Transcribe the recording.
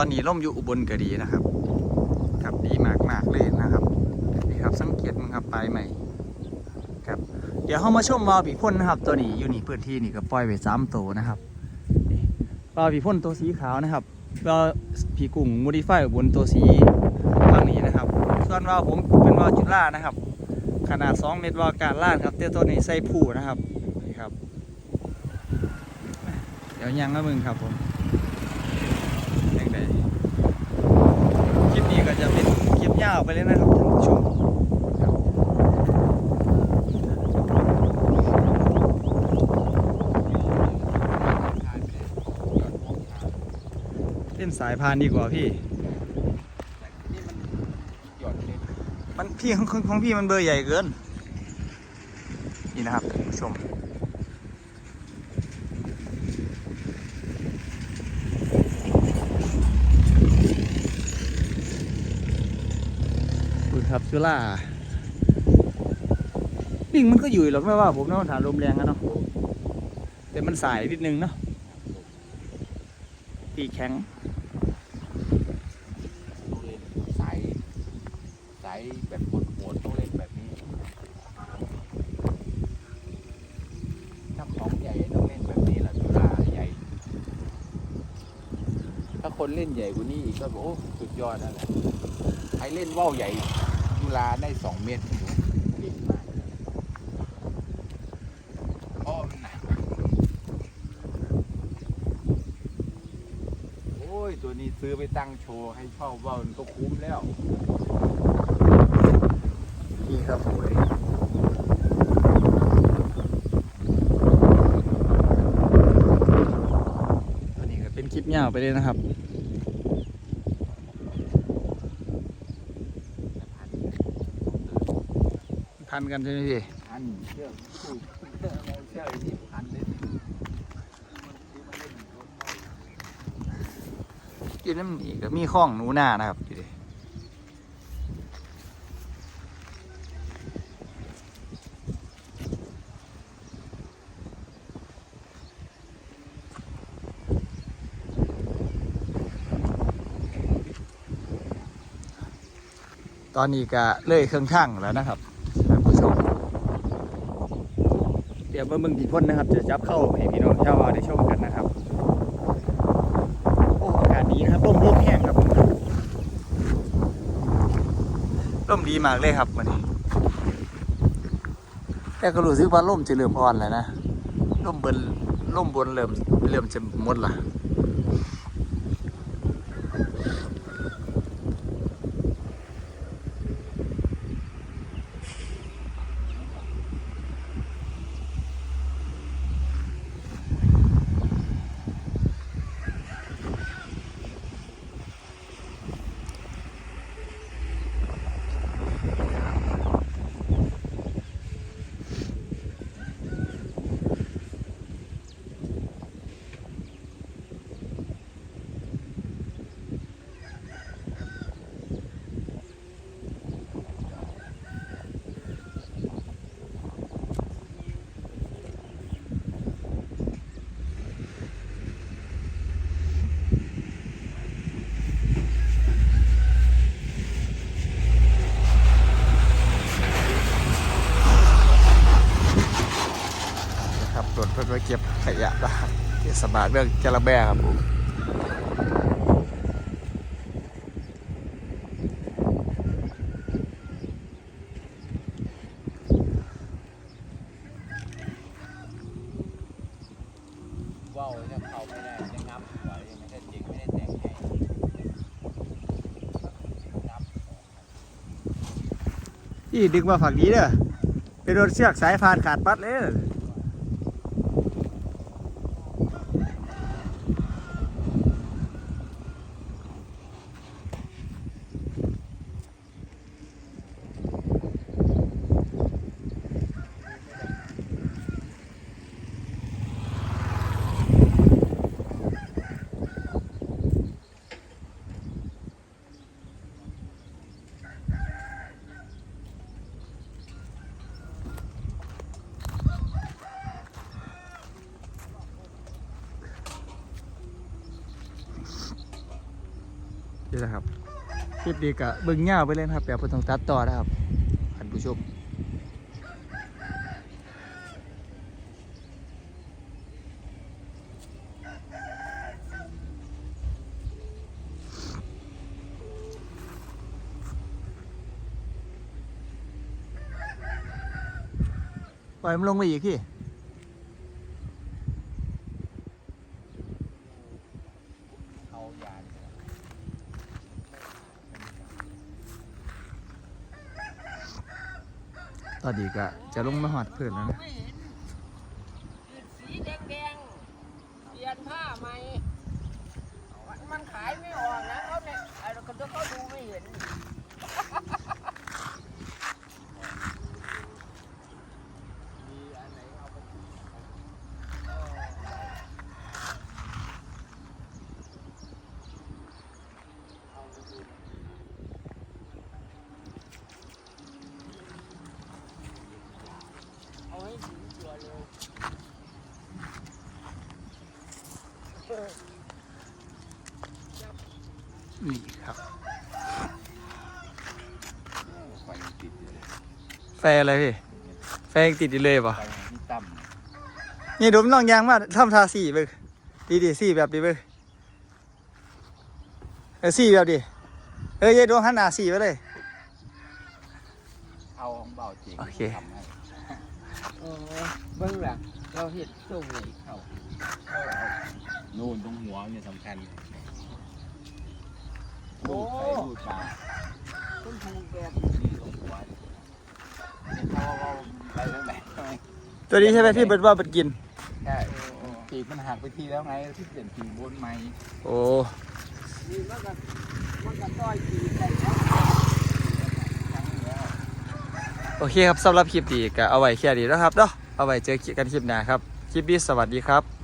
ตอนนี้ล่มอยู่อุบลก็ดีนะครับครับดีมากมากเลยนะครับนี่ครับสังเกตมั้งครับปลายใหม่ครับเดี๋ยวเข้ามาชมวาวผีพ่นนะครับ ตัวนี้อยู่นี่พื้นที่นี่ก็ปล่อยไปสามตัวนะครับนี่วาวผีพ่นตัวสีขาวนะครับวาวผีกุ้งโมดิฟายบนตัวสีทางนี้นะครับ ส่วนวาวผมเป็นวาวจุฬานะครับ ขนาด 2 เมตรวาวการล่านครับเตี้ยตัวนี้ใส่ผูนะครับนี่ครับ เดี๋ยวยังนะมึงครับผมยังไงคลิปนี้ก็จะเป็น คลิปยาวไปเลยนะครับท่านผู้ชมเล่นสายพานดีกว่าพี่ มันพี่ของของพี่มันเบอร์ใหญ่เกิน นี่นะครับท่านผู้ชม ครับจุล่าปิงมันก็อยู่หรอกไม่ว่าผมนะมันฐานลมแรงอะเนาะแต่มันสายนิดนึงเนาะปีแข็งต้องเล่นสายสายแบบโหดๆต้องเล่นแบบนี้ถ้าของใหญ่ต้องเล่นแบบนี้แหละจุฬาใหญ่ ถ้าคนเล่นใหญ่กว่านี้อีกก็บอกโอ้สุดยอดแล้วแหละใครเล่นว่าวใหญ่ จุฬาได้สองเมตรอยู่เก่งมากเพราะมันหนักโอ้ย ตัวนี้ซื้อไปตั้งโชว์ให้เช่าว่ามันก็คุ้มแล้วนี่ครับอันนี้ก็เป็นคลิปยาวไปเลยนะครับ พันกันใช่ไหมพี่พันเชือกผูกเชือเชือกไอ้ที่พันเลยอยู่นั่นนี่ก็มีข้องหนูหน้านะครับอยู่ดิตอนนี้ก็เลยเครื่องช่างแล้วนะครับท่านผู้ชม เดี๋ยวเมื่อมึงผีพ่นนะครับ จะจับเข้าให้พี่น้องชาวบ้านได้ชมกันนะครับโอ้อากาศดีนะครับร่มร่มแห้งครับร่มดีมากเลยครับวันนี้แต่ก็รู้สึกว่าล่มจะเริ่มอ่อนแล้วนะล่มบนล่มบนเริ่มเริ่มจะหมดละ นะครับรถเก็บขยะได้เทศบาลเรื่องจระแบครับผมว่าวจะเข้าไม่ได้จะงับหัวยังไม่ได้จริงไม่ได้แต่งให้งับพี่ดึงมาฝั่งนี้เด้อไปโดนเชือกสายพานขาดปัดเลย นี่แหละครับคลิปดีกะเบิ่งเงาไปเลยนครับแบบบ่ต้องตัดต่อนะครับท่านผู้ชมปล่อยมันลงไปอีกพี่ เอายาดีกว่า ต อนนี้ก็จะลงมาหอดเพื่อนแล้วนะสีแดงๆเปลี่ยนผ้าใหม่มันขายไม่ออกนะเขาเนี่ยเราก็เขาดูไม่เห็น มีอันไหนเอาไป เอาให้ถึงตัวเลย นี่ครับ ไฟยังติดอยู่เลยแฟอะไรพี่ แฟยังติดอยู่เลยปะไฟที่ต่นี่ดูมันลองยางมาทำทาสีเบิกดีดีสีแบบดีเบิกเออสีแบบดีเออเยายดวงหันหน้าสีไปเลยำเอาของเบาจริงโอเค ทำให้ เออเบื้องหลังเราเห็นตรงนี้เขานู่นตรงหัวเนี่ยสำคัญโอ้ลูดไปลูดมาต้นทูแบบนี่ตรงหัวเนี่ยเขาเอาไปทางไหนทำไมตัวนี้ใช่ไหมที่เบิร์ดว่าเบิร์ดกิน ใช่ปีกมันหักไปทีแล้วไงที่เปลี่ยนปีกบนไหมโอ้ นี่มันก็มันก็ต้อยปีกได้แล้ว ครั้งที่แล้ว โอเคครับสำหรับคลิปดีก็เอาไว้แค่นี้นะครับเนาะเอาไว้เจอกันคลิปหน้าครับ คลิปนี้สวัสดีครับ